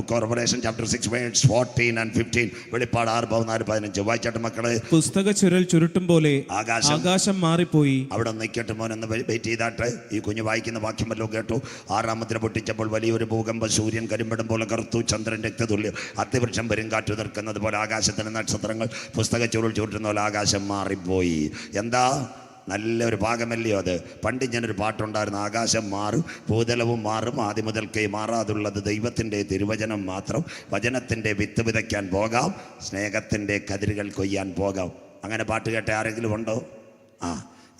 Book revelation chapter six verse fourteen and fifteen വെളിപ്പാട് ആറ് പതിനാല് പതിനഞ്ച്. വായിച്ചാട്ട് മക്കളെ? പുസ്തക ചുരൽ ചുരുട്ടും പോലെ ആകാശം. ആകാശം മാറിപ്പോയി. അവിടെ നിൽക്കട്ടെ മോനെന്ന് വെയിറ്റ് ചെയ്താട്ട്. ഈ കുഞ്ഞ് വായിക്കുന്ന വാക്യം വല്ലതും കേട്ടു? ആറാമത്തിന് പൊട്ടിച്ചപ്പോൾ വലിയൊരു ഭൂകമ്പ സൂര്യൻ കരിമ്പടം പോലെ കറുത്തു ചന്ദ്രൻ രക്തതുല്യം. അത്യവൃക്ഷം പെരുങ്കാറ്റു നിൽക്കുന്നത് പോലെ ആകാശത്തിന് നക്ഷത്രങ്ങൾ പുസ്തക ചുരുൾ ചുരുട്ടുന്ന പോലെ ആകാശം മാറിപ്പോയി. എന്താ? നല്ലൊരു ഭാഗമല്ലയോ അത്? പണ്ട് ഞാനൊരു പാട്ടുണ്ടായിരുന്നു ആകാശം മാറും ഭൂതലവും മാറും ആദ്യം മുതൽക്കേ മാറാതുള്ളത് ദൈവത്തിന്റെ തിരുവചനം മാത്രം വചനത്തിന്റെ വിത്ത് വിതയ്ക്കാൻ പോകാം സ്നേഹത്തിന്റെ കതിരുകൾ കൊയ്യാൻ പോകാം. അങ്ങനെ പാട്ട് കേട്ട ആരെങ്കിലും ഉണ്ടോ? ആ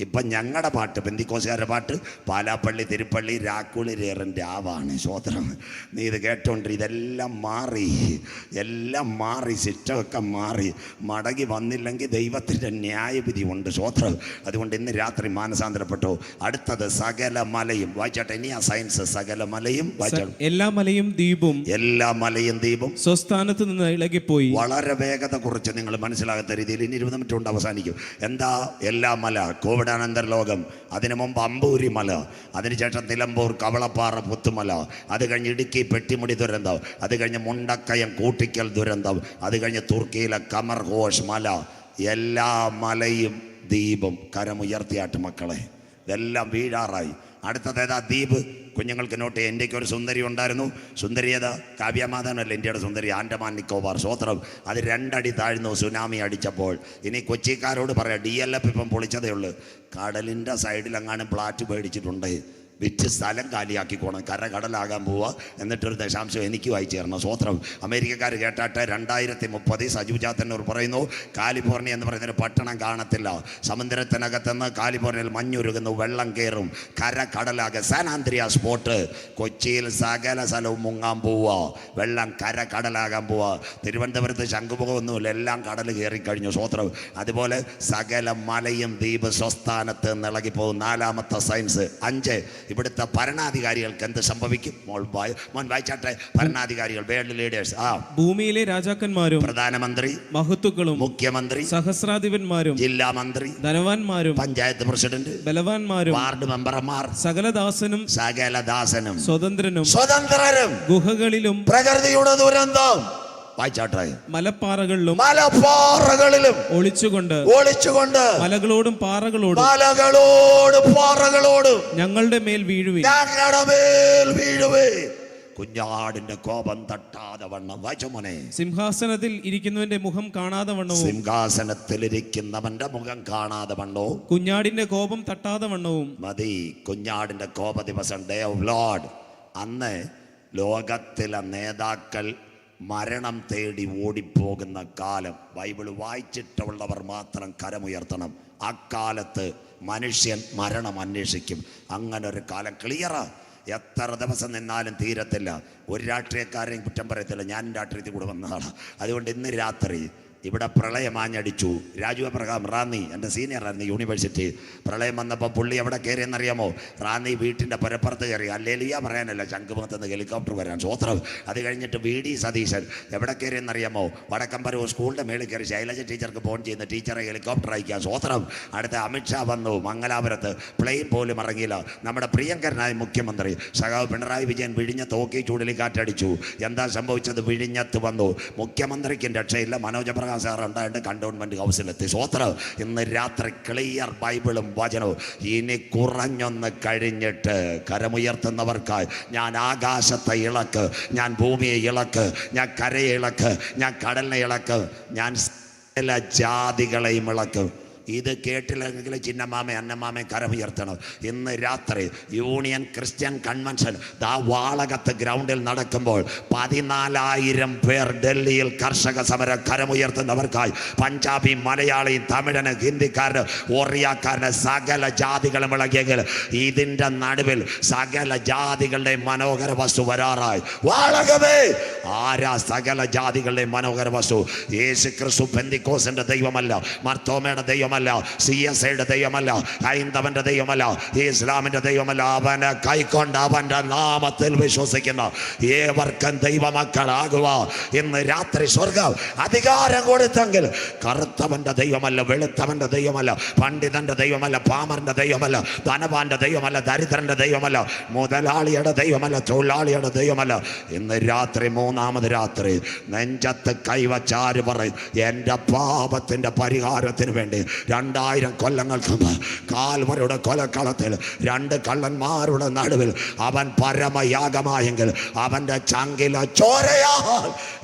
ഇപ്പം ഞങ്ങളുടെ പാട്ട് ബന്ദിക്കോസുകാരുടെ പാട്ട് പാലാപ്പള്ളി തിരുപ്പള്ളി രാക്കുളി രേറൻ രാവാണ് ശോത്രം നീ ഇത് കേട്ടോണ്ട് ഇതെല്ലാം മാറി എല്ലാം മാറി സിസ്റ്റമൊക്കെ മാറി. മടങ്ങി വന്നില്ലെങ്കിൽ ദൈവത്തിന്റെ ന്യായവിധി ഉണ്ട് ശോത്രം അതുകൊണ്ട് ഇന്ന് രാത്രി മാനസാന്തരപ്പെട്ടു. അടുത്തത് സകല മലയും. വായിച്ചാട്ടെ ഇനി ആ സയൻസ് സകല മലയും വായിച്ചാട്ടെ എല്ലാ മലയും ദ്വീപും എല്ലാ മലയും ദ്വീപും സ്വസ്ഥാനത്ത് നിന്ന് ഇളകിപ്പോയി. വളരെ വേഗത കുറച്ച് നിങ്ങൾ മനസ്സിലാകാത്ത രീതിയിൽ ഇനി ഇരുപത് മിനിറ്റ് കൊണ്ട് അവസാനിക്കും. എന്താ? എല്ലാ മല കോവിഡാനന്തര ലോകം അതിനു മുമ്പ് അമ്പൂരിമല അതിനുശേഷം നിലമ്പൂർ കവളപ്പാറ പുത്തുമല അത് കഴിഞ്ഞ് ഇടുക്കി പെട്ടിമുടി ദുരന്തം അത് കഴിഞ്ഞ് മുണ്ടക്കയം കൂട്ടിക്കൽ ദുരന്തം അത് കഴിഞ്ഞ് തുർക്കിയിലെ കമർ ഘോഷ് മല. എല്ലാ മലയും ദീപം കരമുയർത്തിയാട്ട് മക്കളെ. ഇതെല്ലാം വീഴാറായി. അടുത്തത് ഏതാ? ദ്വീപ് കുഞ്ഞുങ്ങൾക്ക് നോട്ട് എന്റെയൊക്കെ ഒരു സുന്ദരി ഉണ്ടായിരുന്നു. സുന്ദരി ഏതാ? കാവ്യമാതാനല്ല ഇന്ത്യയുടെ സുന്ദരി ആൻഡമാൻ നിക്കോബാർ. സ്വോത്രം അത് രണ്ടടി താഴ്ന്നു സുനാമി അടിച്ചപ്പോൾ. ഇനി കൊച്ചിക്കാരോട് പറയാം ഡി എൽ എഫ് ഇപ്പം പൊളിച്ചതേ ഉള്ളൂ. കടലിന്റെ സൈഡിലെങ്ങാനും പ്ലാറ്റ് മേടിച്ചിട്ടുണ്ട്. വിറ്റ് സ്ഥലം കാലിയാക്കിക്കോണം കരകടലാകാൻ പോവുക എന്നിട്ടൊരു ദശാംശം എനിക്ക് വായിച്ചു തരണം. സ്വോത്രം അമേരിക്കക്കാർ കേട്ടാട്ടെ രണ്ടായിരത്തി മുപ്പത് സജു ചാത്തന്നൂർ പറയുന്നു കാലിഫോർണിയ എന്ന് പറയുന്നൊരു പട്ടണം കാണത്തില്ല. സമുദ്രത്തിനകത്തുനിന്ന് കാലിഫോർണിയയിൽ മഞ്ഞുരുകുന്നു വെള്ളം കയറും കര കടലാകെ സാനാന്ത്രിയ സ്പോട്ട് കൊച്ചിയിൽ സകല സ്ഥലവും മുങ്ങാൻ പോവുക വെള്ളം കര കടലാകാൻ പോവുക തിരുവനന്തപുരത്ത് ശംഖുമുഖമൊന്നുമില്ല. എല്ലാം കടൽ കയറിക്കഴിഞ്ഞു. സ്വോത്രം അതുപോലെ സകല മലയും ദ്വീപ് സ്വസ്ഥാനത്ത് നിളകിപ്പോകും. നാലാമത്തെ സയൻസ്. അഞ്ച്. ഇവിടുത്തെ ഭരണാധികാരികൾക്ക് എന്ത് സംഭവിക്കും? മോൾ മോൻ വായിച്ചാട്ടെ. ഭരണാധികാരികൾ വേൾഡ് ലീഡേഴ്സ് ആ. ഭൂമിയിലെ രാജാക്കന്മാരും പ്രധാനമന്ത്രി മഹത്തുക്കളും മുഖ്യമന്ത്രി സഹസ്രാധിപന്മാരും ജില്ലാ മന്ത്രി ധനവാന്മാരും പഞ്ചായത്ത് പ്രസിഡന്റ് ബലവാന്മാരും വാർഡ് മെമ്പർമാർ സകലദാസനും സകലദാസനും സ്വതന്ത്രനും സ്വതന്ത്രരും ഗുഹകളിലും പ്രകൃതിയുടെ ദുരന്തം വായിച്ചാട്ടെ മലപ്പാറകളിലും മലപ്പാറകളിലും ഒളിച്ചുകൊണ്ട് ഒളിച്ചുകൊണ്ട് മലകളോടും പാറകളോടും മലകളോടും പാറകളോടും ഞങ്ങളുടെ മേൽ വീഴുവേ ഞങ്ങളുടെ മേൽ വീഴുവേ കുഞ്ഞാടിന്റെ കോപം തട്ടാതെ വണ്ണം. വായിച്ചോ മോനെ. സിംഹാസനത്തിൽ ഇരിക്കുന്നവന്റെ മുഖം കാണാതെ വണ്ണവും. സിംഹാസനത്തിൽ ഇരിക്കുന്നവന്റെ മുഖം കാണാതെ വണ്ണവും. കുഞ്ഞാടിന്റെ കോപം തട്ടാതെ വണ്ണവും. മതി കുഞ്ഞാടിന്റെ കോപ ദിവസം. Day of lord. അന്ന് ലോകത്തിലെ നേതാക്കൾ മരണം തേടി ഓടിപ്പോകുന്ന കാലം. ബൈബിൾ വായിച്ചിട്ടുള്ളവർ മാത്രം കരമുയർത്തണം. അക്കാലത്ത് മനുഷ്യൻ മരണം അന്വേഷിക്കും. അങ്ങനെ ഒരു കാലം ക്ലിയറാ എത്ര ദിവസം നിന്നാലും തീരത്തില്ല. ഒരു രാഷ്ട്രീയക്കാരെയും കുറ്റം പറയത്തില്ല. ഞാൻ രാഷ്ട്രീയത്തിൽ കൂടെ വന്നതാണ്. അതുകൊണ്ട് ഇന്ന് രാത്രി ഇവിടെ പ്രളയം ആഞ്ഞടിച്ചു. രാജു അബ്രഹാം റാന്നി എന്റെ സീനിയറായിരുന്നു യൂണിവേഴ്സിറ്റി. പ്രളയം വന്നപ്പോൾ പുള്ളി എവിടെ കയറിയെന്നറിയാമോ? റാന്നി വീട്ടിന്റെ പുരപ്പുറത്ത് കയറി. അല്ലേലിയ പറയാനല്ല ശംഖുമുഖത്ത് ഹെലികോപ്റ്റർ വരാൻ. സ്വോത്രം അത് കഴിഞ്ഞിട്ട് വി ഡി സതീശൻ. എവിടെ കയറിയെന്നറിയാമോ? വടക്കമ്പരൂർ സ്കൂളിന്റെ മേളിൽ കയറി ശൈലജ ടീച്ചർക്ക് ഫോൺ ചെയ്യുന്ന ടീച്ചറെ ഹെലികോപ്റ്റർ അയക്കുക. സ്വോത്രം അടുത്ത അമിത്ഷാ വന്നു മംഗലാപുരത്ത്. പ്ലെയിൻ പോലും ഇറങ്ങിയില്ല. നമ്മുടെ പ്രിയങ്കരനായ മുഖ്യമന്ത്രി സഖാവ് പിണറായി വിജയൻ വിഴിഞ്ഞ തോക്കി ചുഴലിക്കാറ്റടിച്ചു എന്താ സംഭവിച്ചത്? വിഴിഞ്ഞത്ത് വന്നു. മുഖ്യമന്ത്രിക്കും രക്ഷയില്ല മനോജ് പ്രകാശ് സാർ ഉണ്ടായിട്ട് കണ്ടോൺമെന്റ് ഹൗസിലെത്തി. സ്വോത്രം ഇന്ന് രാത്രി ക്ലിയർ ബൈബിളും വചനവും. ഇനി കുറഞ്ഞൊന്ന് കഴിഞ്ഞിട്ട് കരമുയർത്തുന്നവർക്കായി ഞാൻ ആകാശത്തെ ഇളക്ക് ഞാൻ ഭൂമിയെ ഇളക്ക് ഞാൻ കരയെ ഇളക്ക് ഞാൻ കടലിനെ ഇളക്ക് ഞാൻ എല്ലാ ജാതികളെയും ഇളക്കും. ഇത് കേട്ടില്ലെങ്കിൽ ചിന്നമാമ അന്നമാമ കരമുയർത്തണം ഇന്ന് രാത്രി യൂണിയൻ ക്രിസ്ത്യൻ കൺവെൻഷൻ ദാ വാളകത്ത് ഗ്രൗണ്ടിൽ നടക്കുമ്പോൾ പതിനാലായിരം പേർ ഡൽഹിയിൽ കർഷക സമരം കരമുയർത്തുന്നവർക്കായി പഞ്ചാബി മലയാളി തമിഴന് ഹിന്ദിക്കാരന് ഒറിയാക്കാരന് സകല ജാതികളും ഇളകിയെങ്കിൽ ഇതിന്റെ നടുവിൽ സകല ജാതികളുടെ മനോഹര വസ്തു വരാറായി. വാളകമേ! ആരാ സകല ജാതികളുടെ മനോഹര വസ്തു? യേശു ക്രിസ്തു ബന്ദിക്കോസിന്റെ ദൈവമല്ല മർത്തോമയുടെ ദൈവമല്ല സി എസ് ഐയുടെ ദൈവമല്ല. ഹൈന്ദവന്റെ ദൈവമല്ല. ഇസ്ലാമിന്റെ ദൈവമല്ല. അവനെ കൈക്കൊണ്ട് അവന്റെ നാമത്തിൽ വിശ്വസിക്കുന്ന. ഏവർക്കും ദൈവമക്കളാകുക. ഇന്ന് രാത്രി സ്വർഗം അധികാരം കൊടുത്തെങ്കിൽ കറുത്തവന്റെ ദൈവമല്ല വെളുത്തവന്റെ ദൈവമല്ല പണ്ഡിതന്റെ ദൈവമല്ല പാമറിന്റെ ദൈവമല്ല ധനവാന്റെ ദൈവമല്ല ദരിദ്രന്റെ ദൈവമല്ല മുതലാളിയുടെ ദൈവമല്ല തൊഴിലാളിയുടെ ദൈവമല്ല. ഇന്ന് രാത്രി മൂന്ന് മൂന്നാമത് രാത്രി നെഞ്ചത്ത് കൈവച്ചാര് പറയും എന്റെ പാപത്തിന്റെ പരിഹാരത്തിന് വേണ്ടി രണ്ടായിരം കൊല്ലങ്ങൾക്ക് കാൽവരുടെ കൊലക്കളത്തിൽ രണ്ട് കള്ളന്മാരുടെ നടുവിൽ അവൻ പരമയാഗമായെങ്കിൽ അവന്റെ ചങ്കില ചോരയാ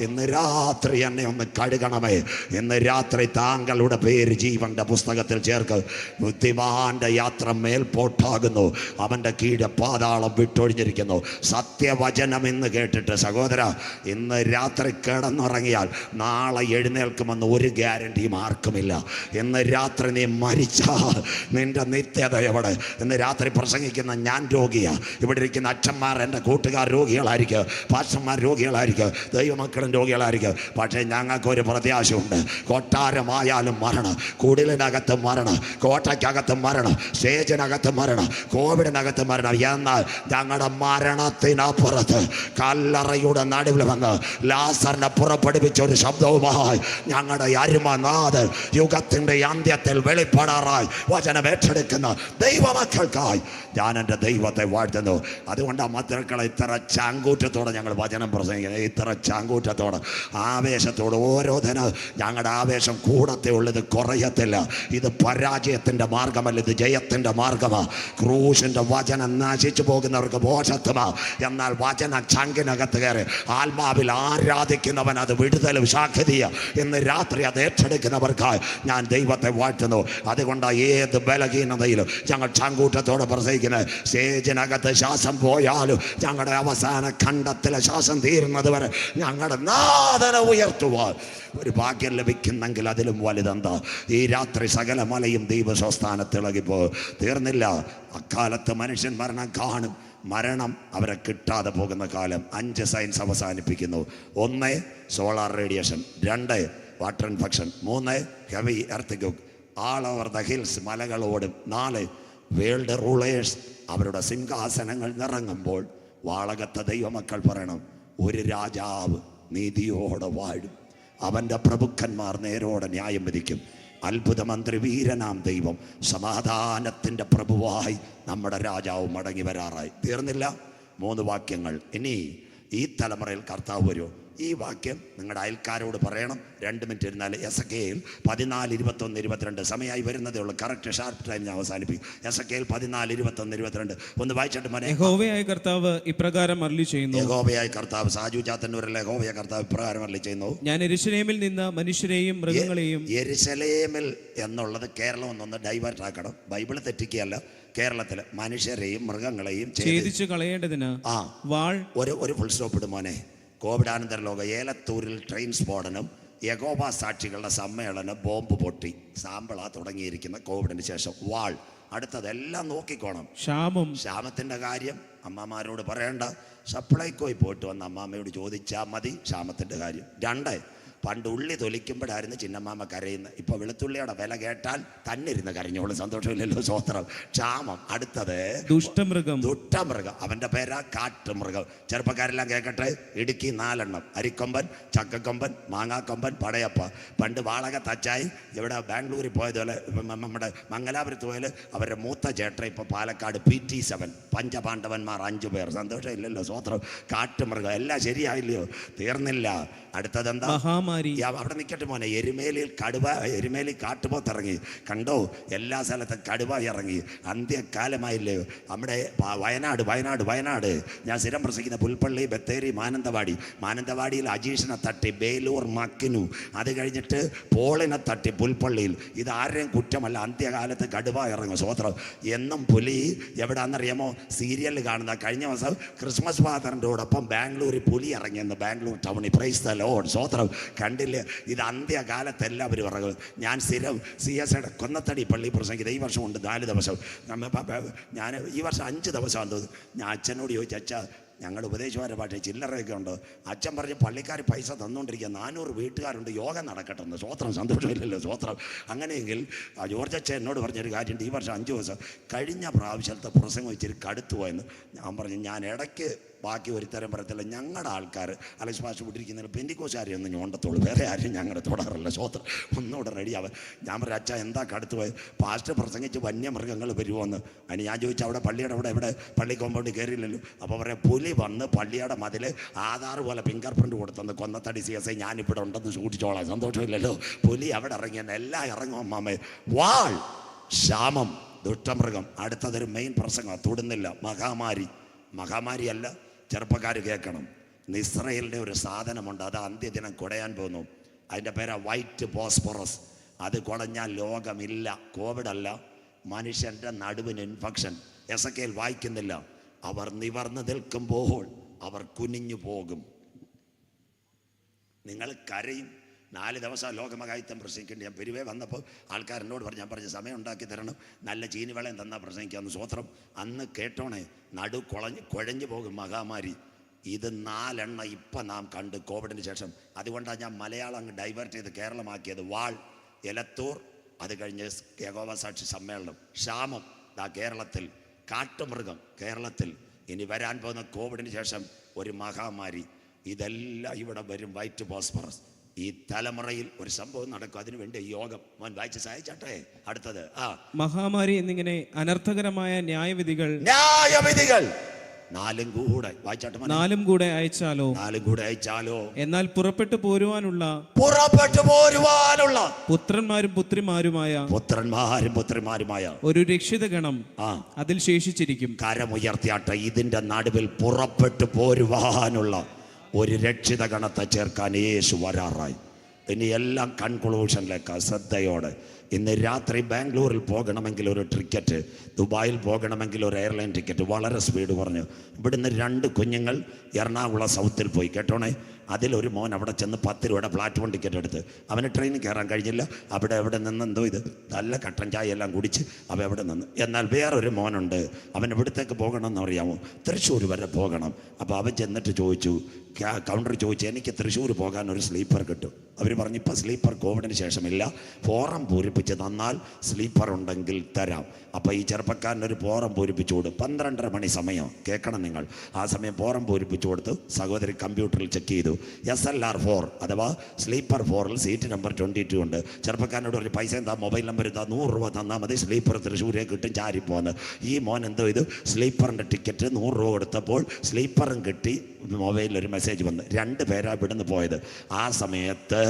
ഇന്ന് രാത്രി എന്നെ ഒന്ന് കഴുകണമേ. ഇന്ന് രാത്രി താങ്കളുടെ പേര് ജീവന്റെ പുസ്തകത്തിൽ ചേർക്ക്. ബുദ്ധിമാന്റെ യാത്ര മേൽപോട്ടാകുന്നു. അവന്റെ കീഴെ പാതാളം വിട്ടൊഴിഞ്ഞിരിക്കുന്നു. സത്യവചനം എന്ന് കേട്ടിട്ട് സഹോദര ഇന്ന് രാത്രി കിടന്നുറങ്ങിയാൽ നാളെ എഴുന്നേൽക്കുമെന്ന് ഒരു ഗ്യാരണ്ടിയും ആർക്കുമില്ല. ഇന്ന് രാത്രി നീ മരിച്ചാൽ നിന്റെ നിത്യത എവിടെ ഇന്ന് രാത്രി പ്രസംഗിക്കുന്ന ഞാൻ രോഗിയാ. ഇവിടെ ഇരിക്കുന്ന അച്ഛന്മാർ എന്റെ കൂട്ടുകാർ രോഗികളായിരിക്കും. പാച്ചന്മാർ രോഗികളായിരിക്കും. ദൈവമക്കളും രോഗികളായിരിക്കും. പക്ഷേ ഞങ്ങൾക്കൊരു പ്രത്യാശയുണ്ട്. കൊട്ടാരമായാലും മരണം. കുടിലിനകത്ത് മരണം. കോട്ടയ്ക്കകത്ത് മരണം. സ്റ്റേജിനകത്ത് മരണം. കോവിഡിനകത്ത് മരണം. എന്നാൽ ഞങ്ങളുടെ മരണത്തിനപ്പുറത്ത് കല്ലറയുടെ നടുവിൽ വന്ന് ലാസറിനെ പുറപ്പെടുവിച്ച ഒരു ശബ്ദവുമായി ഞങ്ങളുടെ അരുമനാഥൻ യുഗത്തിന്റെ അന്ത്യത്തിൽ വെളിപ്പെടാറായി വചനം ഏറ്റെടുക്കുന്ന ദൈവമക്കൾക്കായി ഞാൻ എന്റെ ദൈവത്തെ വാഴ്ത്തുന്നു. അതുകൊണ്ട് ആ മക്കളെ ഇത്ര ചാങ്കൂറ്റത്തോടെ ഞങ്ങൾ വചനം പ്രസംഗിക്കുന്നത് ഇത്ര ചാങ്കൂറ്റത്തോടെ ആവേശത്തോടെ ഓരോ ദിന ഞങ്ങളുടെ ആവേശം കൂടത്തേ ഉള്ളത് കുറയത്തില്ല. ഇത് പരാജയത്തിന്റെ മാർഗമല്ല. ഇത് ജയത്തിന്റെ മാർഗമാണ് ക്രൂശിന്റെ വചനം നശിച്ചു പോകുന്നവർക്ക് ബോധത്വമാണ് എന്നാൽ വചന ചങ്കിനകത്ത് കയറി ആത്മാവിൽ ആരാധിക്കുന്നവൻ അത് വിടുതലും ശാഖതിയ. ഇന്ന് രാത്രി അത് ഏറ്റെടുക്കുന്നവർക്കായി ഞാൻ ദൈവത്തെ വാഴ്ത്തുന്നു. അതുകൊണ്ട് ഏത് ബലഹീനതയിലും ഞങ്ങൾ ചങ്കൂട്ടത്തോടെ പ്രസംഗിക്കുന്നത്. സ്റ്റേജിനകത്ത് ശ്വാസം പോയാലും ഞങ്ങളുടെ അവസാന ഖണ്ഡത്തിലെ ശ്വാസം തീരുന്നത് വരെ ഞങ്ങളുടെ നാദന ഉയർത്തുവാൻ ഒരു ഭാഗ്യം ലഭിക്കുന്നെങ്കിൽ അതിലും വലുതെന്താ? ഈ രാത്രി സകല മലയും ദൈവസ്വസ്ഥാനത്തിളകിപ്പോ തീർന്നില്ല. അക്കാലത്ത് മനുഷ്യൻ മരണം കാണും. മരണം അവരെ കിട്ടാതെ പോകുന്ന കാലം അഞ്ച് സയൻസ് അവസാനിപ്പിക്കുന്നു. ഒന്ന് സോളാർ റേഡിയേഷൻ. രണ്ട് വാട്ടർ ഇൻഫെക്ഷൻ. മൂന്ന് heavy earth all over the hills മലകളോടും നാല് വേൾഡ് റൂളേഴ്സ് അവരുടെ സിംഹാസനങ്ങൾ നിറങ്ങുമ്പോൾ വാളകത്ത ദൈവമക്കൾ പറയണം ഒരു രാജാവ് നീതിയോടെ വാഴും. അവന്റെ പ്രഭുക്കന്മാർ നേരോടെ ന്യായം വിധിക്കും. അത്ഭുത മന്ത്രി വീരനാം ദൈവം സമാധാനത്തിന്റെ പ്രഭുവായി നമ്മുടെ രാജാവ് മടങ്ങി വരാറായി. തീർന്നില്ല. മൂന്ന് വാക്യങ്ങൾ. ഇനി ഈ തലമുറയിൽ കർത്താവ് വരുമോ ഈ വാക്യം നിങ്ങളുടെ അയൽക്കാരോട് പറയണം. രണ്ട് മിനിറ്റ് ഇരുന്നാൽ എസ് കെയിൽ പതിനാല് ഇരുപത്തൊന്ന് ഇരുപത്തിരണ്ട് സമയമായി വരുന്നതേ ഉള്ളൂ. കറക്റ്റ് ഷാർപ്പ് ടൈം ഞാൻ അവസാനിപ്പിക്കും. എസ് കെയിൽ പതിനാല് ഇരുപത്തൊന്ന് ഇരുപത്തിരണ്ട്. ഒന്ന് വായിച്ചിട്ട് മോനെ. കർത്താവ് ഇപ്രകാരം അരളി ചെയ്യുന്നു. ഹോവയായ കർത്താവ് സാജു ചാത്തന്നൂരിലെ ഹോവയ കർത്താവ് ഇപ്രകാരം അരളി ചെയ്യുന്നു. ഞാൻ എരിശലേമിൽ നിന്ന് മനുഷ്യരെയും മൃഗങ്ങളെയും എരിശലേമിൽ എന്നുള്ളത് കേരളം ഒന്നൊന്ന് ഡൈവേർട്ട് ആക്കണം. ബൈബിൾ തെറ്റിക്കുകയല്ല. കേരളത്തിൽ മനുഷ്യരെയും മൃഗങ്ങളെയും ഛേദിച്ചു കളയേണ്ടതിന് ആ വാൾ ഒരു ഒരു ഫുൾ സ്റ്റോപ്പ് ഇടും മോനെ. കോവിഡാനന്തര ലോക ഏലത്തൂരിൽ ട്രെയിൻ സ്ഫോടനം യഗോബ സാക്ഷികളുടെ സമ്മേളനം ബോംബ് പൊട്ടി. സാമ്പിള തുടങ്ങിയിരിക്കുന്ന കോവിഡിന് ശേഷം. വാൾ അടുത്തതെല്ലാം നോക്കിക്കോണം. ക്ഷാമം. ക്ഷാമത്തിന്റെ കാര്യം അമ്മമാരോട് പറയണ്ട. സപ്ലൈക്കോയി പോയിട്ട് വന്ന അമ്മാമ്മയോട് ചോദിച്ചാൽ മതി ക്ഷാമത്തിന്റെ കാര്യം. രണ്ട് പണ്ട് ഉള്ളി തൊലിക്കുമ്പോഴായിരുന്നു ചിന്നമ്മാമ കരയുന്നത്. ഇപ്പൊ വെളുത്തുള്ളിയുടെ വില കേട്ടാൽ തന്നിരുന്ന് കരഞ്ഞോളും. സന്തോഷമില്ലല്ലോ സ്വോത്രം ക്ഷാമം. അടുത്തത് ദുഷ്ടമൃഗം. ദുഷ്ടമൃഗം. അവന്റെ പേരാ കാട്ടുമൃഗം. ചെറുപ്പക്കാരെല്ലാം കേൾക്കട്ടെ ഇടുക്കി നാലെണ്ണം. അരിക്കൊമ്പൻ ചക്കക്കൊമ്പൻ മാങ്ങാക്കൊമ്പൻ പടയപ്പ. പണ്ട് വാളക തച്ചായി ഇവിടെ ബാംഗ്ലൂരിൽ പോയതുപോലെ നമ്മുടെ മംഗലാപുരത്ത് പോയാൽ അവരുടെ മൂത്ത ചേട്ട ഇപ്പൊ പാലക്കാട് പി ടി സെവൻ. പഞ്ചപാണ്ഡവന്മാർ അഞ്ചു പേർ സന്തോഷമില്ലല്ലോ സ്വത്രം കാട്ടുമൃഗം. എല്ലാം ശരിയായില്ലയോ? തീർന്നില്ല. അടുത്തതെന്താ? മഹാമാരി. അവിടെ നിൽക്കട്ടെ മോനെ. എരുമേലിൽ കടുവ എരുമേലി കാട്ടുപോത്ത് ഇറങ്ങി. കണ്ടോ? എല്ലാ സ്ഥലത്തും കടുവ ഇറങ്ങി. അന്ത്യകാലമായില്ലേ? നമ്മുടെ വയനാട് വയനാട് വയനാട്. ഞാൻ സ്ഥിരം പ്രസംഗിക്കുന്ന പുൽപ്പള്ളി ബത്തേരി മാനന്തവാടി. മാനന്തവാടിയിൽ അജീഷിനെ തട്ടി ബേലൂർ മക്കിനു. അത് കഴിഞ്ഞിട്ട് പോളിനെ തട്ടി പുൽപ്പള്ളിയിൽ. ഇത് ആരുടെയും കുറ്റമല്ല. അന്ത്യകാലത്ത് കടുവ ഇറങ്ങും. സ്വോത്രം എന്നും പുലി എവിടാന്നറിയാമോ സീരിയലിൽ കാണുന്ന കഴിഞ്ഞ ദിവസം ക്രിസ്മസ് ഫാദറിന്റെ ഓടൊപ്പം ബാംഗ്ലൂർ പുലി ഇറങ്ങിയെന്ന് ബാംഗ്ലൂർ ടൗണിൽ. പ്രൈസ് ദ ലോഡ് സ്വോത്രം. കണ്ടില്ലേ? ഇത് അന്ത്യകാലത്ത് എല്ലാവരും ഇറങ്ങും. ഞാൻ സ്ഥിരം സി എസ് ഐയുടെ കൊന്നത്തടി പള്ളി പ്രസംഗിക്കുന്നത് ഈ വർഷം ഉണ്ട് നാല് ദിവസം. ഞാൻ ഈ വർഷം അഞ്ച് ദിവസമാണ് തോന്നുന്നു. ഞാൻ അച്ഛനോട് ചോദിച്ചു അച്ഛാ ഞങ്ങൾ ഉപദേശമാരുടെ പാട്ട് ചില്ലറയൊക്കെ ഉണ്ട്? അച്ഛൻ പറഞ്ഞ് പള്ളിക്കാർ പൈസ തന്നുകൊണ്ടിരിക്കുക. നാനൂറ് വീട്ടുകാരുണ്ട് യോഗ നടക്കട്ടെ എന്ന് സ്വോത്രം സന്തോഷമില്ലല്ലോ സ്വോത്രം. അങ്ങനെയെങ്കിൽ ജോർജ് അച്ഛൻ എന്നോട് പറഞ്ഞൊരു കാര്യമുണ്ട് ഈ വർഷം അഞ്ച് ദിവസം. കഴിഞ്ഞ പ്രാവശ്യത്തെ പ്രസംഗം ഇച്ചിരി കടുത്തു പോയെന്ന് ഞാൻ പറഞ്ഞു ഞാൻ ഇടയ്ക്ക് ബാക്കി ഒരുത്തരം പറയത്തില്ല. ഞങ്ങളുടെ ആൾക്കാർ അലക്സ് പാഷ വിട്ടിരിക്കുന്നതിൽ ഒന്ന് ഞോണ്ടത്തുള്ളൂ വേറെ ആരും ഞങ്ങളുടെ തൊടാറില്ല. ശോത്ര ഒന്നുകൂടെ റെഡിയാവാൻ ഞാൻ പറയാം അച്ഛാ എന്താ കടുത്ത് പോയത്? പാസ്റ്റ് പ്രസംഗിച്ച് വന്യമൃഗങ്ങൾ വരുമോന്ന് അതിന് ഞാൻ ചോദിച്ചു അവിടെ പള്ളിയുടെ അവിടെ എവിടെ പള്ളി കോമ്പൗണ്ട് കയറിയില്ലല്ലോ അപ്പോൾ പറയാം പുലി വന്ന് പള്ളിയുടെ മതിൽ ആധാർ പോലെ ഫിംഗർ പ്രിന്റ് കൊടുത്തത് കൊന്നത്തടി സി എസ് ഐ ഞാനിവിടെ ഉണ്ടെന്ന് സൂക്ഷിച്ചോളാം. സന്തോഷമില്ലല്ലോ. പുലി അവിടെ ഇറങ്ങിയെന്ന് എല്ലാം ഇറങ്ങും അമ്മാമേ. വാൾ ക്ഷാമം ദുഷ്ടമൃഗം. അടുത്തതൊരു മെയിൻ പ്രസംഗം. തൊടുന്നില്ല. മഹാമാരി. മഹാമാരിയല്ല. ചെറുപ്പക്കാർ കേൾക്കണം. ഇസ്രയേലിന്റെ ഒരു സാധനമുണ്ട്. അത് അന്ത്യദിനം കുടയാൻ പോകുന്നു അതിന്റെ പേരാ വൈറ്റ് ബോസ്ഫറസ്. അത് കുടഞ്ഞാൽ ലോകമില്ല. കോവിഡ് അല്ല. മനുഷ്യന്റെ നടുവിന് ഇൻഫെക്ഷൻ എസ് കെയിൽ വായിക്കുന്നില്ല. അവർ നിവർന്നു നിൽക്കുമ്പോൾ അവർ കുനിഞ്ഞു പോകും. നിങ്ങൾ കരയും. നാല് ദിവസം ലോകമകായിത്തം പ്രസംഗിക്കേണ്ടി. ഞാൻ പെരുവേ വന്നപ്പോൾ ആൾക്കാർ എന്നോട് പറഞ്ഞു ഞാൻ പറഞ്ഞ സമയം ഉണ്ടാക്കി തരണം. നല്ല ചീനിവളയം തന്നാൽ പ്രസംഗിക്കാമെന്ന് സ്വത്രം. അന്ന് കേട്ടോണേ നടു കുളഞ്ഞ് കുഴഞ്ഞു പോകും മഹാമാരി. ഇത് നാലെണ്ണ ഇപ്പം നാം കണ്ട് കോവിഡിന് ശേഷം. അതുകൊണ്ടാണ് ഞാൻ മലയാളം അങ്ങ് ഡൈവേർട്ട് ചെയ്ത് കേരളമാക്കിയത്. വാൾ എലത്തൂർ അത് കഴിഞ്ഞ് യഹോവ സാക്ഷി സമ്മേളനം. ക്ഷാമം ദാ കേരളത്തിൽ. കാട്ടുമൃഗം കേരളത്തിൽ. ഇനി വരാൻ പോകുന്ന കോവിഡിന് ശേഷം ഒരു മഹാമാരി. ഇതെല്ലാം ഇവിടെ വരും. വൈറ്റ് പോസ്പറസ് ഈ തലമുറയിൽ ഒരു സംഭവം നടക്കും. അതിനു വേണ്ടി യോഗം മോൻ വായിച്ച് സഹായിച്ചാട്ടെ? അടുത്തത്. ആ. മഹാമാരി എന്നിങ്ങനെ അനർത്ഥകരമായ ന്യായവിധികൾ ന്യായവിധികൾ. നാലും കൂടെ. വായിച്ചാട്ടെ നാലും കൂടെ അയച്ചാലോ? നാലും കൂടെ അയച്ചാലോ? എന്നാൽ പുറപ്പെട്ടു പോരുവാനുള്ള പുറപ്പെട്ടു പോരുവാനുള്ള പുത്രന്മാരും പുത്രിമാരുമായ പുത്രന്മാരും പുത്രിമാരുമായ ഒരു രക്ഷിത ഗണം ആ. അതിൽ ശേഷിച്ചിരിക്കും. കരമുയർത്തിയാട്ടെ. ഇതിന്റെ നടുവിൽ പുറപ്പെട്ടു പോരുവാനുള്ള ഒരു രക്ഷിത ഗണത്തെ ചേർക്കാൻ യേശു വരാറായി. ഇനി എല്ലാം കൺക്ലൂഷനിലേക്ക് ശ്രദ്ധയോടെ. ഇന്ന് രാത്രി ബാംഗ്ലൂരിൽ പോകണമെങ്കിൽ ഒരു ടിക്കറ്റ് ദുബായിൽ പോകണമെങ്കിൽ ഒരു എയർലൈൻ ടിക്കറ്റ് വളരെ സ്പീഡ് പറഞ്ഞു ഇവിടുന്ന് രണ്ട് കുഞ്ഞുങ്ങൾ എറണാകുളം സൗത്തിൽ പോയി. കേട്ടോണേ? അതിലൊരു മോൻ അവിടെ ചെന്ന് പത്ത് രൂപയുടെ പ്ലാറ്റ്ഫോം ടിക്കറ്റ് എടുത്ത് അവന് ട്രെയിനിൽ കയറാൻ കഴിഞ്ഞില്ല. അവിടെ എവിടെ നിന്ന് എന്തോ ഇത് നല്ല കട്ടൻ ചായ എല്ലാം കുടിച്ച് അവൻ എവിടെ നിന്ന്. എന്നാൽ വേറൊരു മോനുണ്ട്. അവൻ ഇവിടത്തേക്ക് പോകണമെന്ന് അറിയാമോ? തൃശ്ശൂർ വരെ പോകണം. അപ്പോൾ അവൻ ചെന്നിട്ട് ചോദിച്ചു കൗണ്ടർ ചോദിച്ചു എനിക്ക് തൃശ്ശൂർ പോകാൻ ഒരു സ്ലീപ്പർ കിട്ടും. അവർ പറഞ്ഞു ഇപ്പോൾ സ്ലീപ്പർ കോവിഡിന് ശേഷമില്ല. ഫോറം പൂരിപ്പിച്ച് തന്നാൽ സ്ലീപ്പർ ഉണ്ടെങ്കിൽ തരാം. അപ്പോൾ ഈ ചെറുപ്പക്കാരനൊരു ഫോറം പൂരിപ്പിച്ചു കൊടു. പന്ത്രണ്ടര മണി സമയം. കേൾക്കണം നിങ്ങൾ. ആ സമയം ഫോറം പൂരിപ്പിച്ചു കൊടുത്ത് സഹോദരി കമ്പ്യൂട്ടറിൽ ചെക്ക് ചെയ്തു. എസ് എൽ ആർ ഫോർ അഥവാ സ്ലീപ്പർ ഫോറിൽ സീറ്റ് നമ്പർ ട്വന്റി ടു ഉണ്ട്. ചെറുപ്പക്കാരനോട് ഒരു പൈസ എന്താ? മൊബൈൽ നമ്പർ എന്താ? നൂറ് രൂപ തന്നാൽ മതി. സ്ലീപ്പർ തൃശ്ശൂരെ കിട്ടും ചാരിപ്പോന്ന് ഈ മോൻ എന്തോ ഇത് സ്ലീപ്പറിന്റെ ടിക്കറ്റ് നൂറ് രൂപ കൊടുത്തപ്പോൾ സ്ലീപ്പറും കിട്ടി. മൊബൈലിൽ ഒരു മെസ്സേജ് വന്നു. രണ്ട് പേരാ ഇവിടുന്ന് പോയത്. ആ സമയത്ത്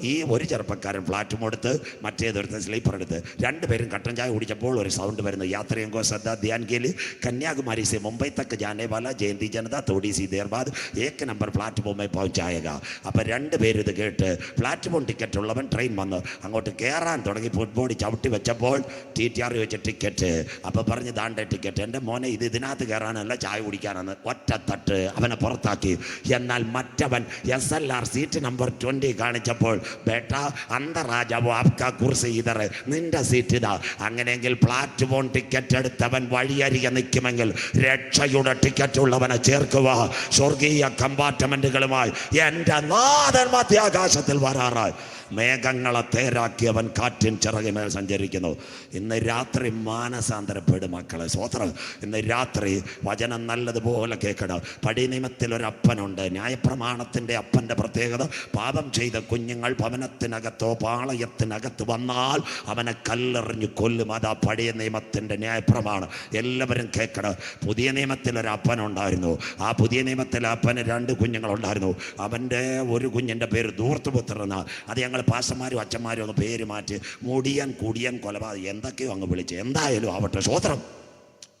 ഈ ഒരു ചെറുപ്പക്കാരൻ ഫ്ലാറ്റും എടുത്ത് മറ്റേതൊരുത്തൻ സ്ലീപ്പർ എടുത്ത് രണ്ടുപേരും കട്ടൻ ചായ കുടിച്ചപ്പോൾ ഒരു സൗണ്ട് വരുന്നു. യാത്രയും കോ ശ്രദ്ധ ധ്യാൻ കേലി. കന്യാകുമാരി സി മുംബൈ തക്ക് ജാനേവാല ജയന്തി ജനത തോടി സി ദേർബാദ് ഏക്ക് നമ്പർ ഫ്ലാറ്റ് പോയി പോയക അപ്പം രണ്ടുപേരും ഇത് കേട്ട് പ്ലാറ്റ്ഫോം ടിക്കറ്റ് ഉള്ളവൻ ട്രെയിൻ വന്ന് അങ്ങോട്ട് കയറാൻ തുടങ്ങി ഫുട്ബോൾ ചവിട്ടി വെച്ചപ്പോൾ ടി ടി ആർ വെച്ച ടിക്കറ്റ്. അപ്പം പറഞ്ഞ് ദാണ്ടെ ടിക്കറ്റ്. എന്റെ മോനെ ഇത് ഇതിനകത്ത് കയറാനല്ല ചായ കുടിക്കാനാണ്. ഒറ്റത്തട്ട് അവനെ പുറത്താക്കി. എന്നാൽ മറ്റവൻ S L R seat number twenty കാണിച്ചപ്പോൾ ബേട്ട അന്തരാജാവ് ആപ്ക കുർസി ഇതറ് നിന്റെ സീറ്റ് ഇതാ. അങ്ങനെയെങ്കിൽ പ്ലാറ്റ്ഫോം ടിക്കറ്റ് എടുത്തവൻ വഴിയരികെ നിൽക്കുമെങ്കിൽ രക്ഷയുടെ ടിക്കറ്റ് ഉള്ളവനെ ചേർക്കുക. സ്വർഗീയ കമ്പാർട്ട്മെന്റുകളുമായി എന്റെ നാഥൻ മധ്യാകാശത്തിൽ വരാറായി. മേഘങ്ങളെ തേരാക്കിയവൻ കാറ്റിൻ ചിറകിമേൽ സഞ്ചരിക്കുന്നു. ഇന്ന് രാത്രി മാനസാന്തരപ്പെടും മക്കളെ സ്വോത്രം. ഇന്ന് രാത്രി വചനം നല്ലതുപോലെ കേൾക്കണം പടി നിയമത്തിൽ ഒരു അപ്പനുണ്ട്. ന്യായപ്രമാണത്തിന്റെ അപ്പന്റെ പ്രത്യേകത പാപം ചെയ്ത കുഞ്ഞുങ്ങൾ ഭവനത്തിനകത്തോ പാളയത്തിനകത്ത് വന്നാൽ അവനെ കല്ലെറിഞ്ഞ് കൊല്ലും. അതാ പഴയ നിയമത്തിന്റെ ന്യായപ്രമാണം. എല്ലാവരും കേൾക്കണം പുതിയ നിയമത്തിൽ ഒരു അപ്പനുണ്ടായിരുന്നു. ആ പുതിയ നിയമത്തിൽ അപ്പന് രണ്ട് കുഞ്ഞുങ്ങളുണ്ടായിരുന്നു. അവന്റെ ഒരു കുഞ്ഞിന്റെ പേര് ധൂർത്തുപുത്രൻ എന്നാ അത് ഞങ്ങൾ പാസ്റ്റർമാരും അച്ഛന്മാരും ഒന്ന് പേര് മാറ്റി മുടിയൻ കുടിയൻ കൊലപാതകം എന്തൊക്കെയോ അങ്ങ് വിളിച്ച്. എന്തായാലും ആവട്ടെ സ്വോത്രം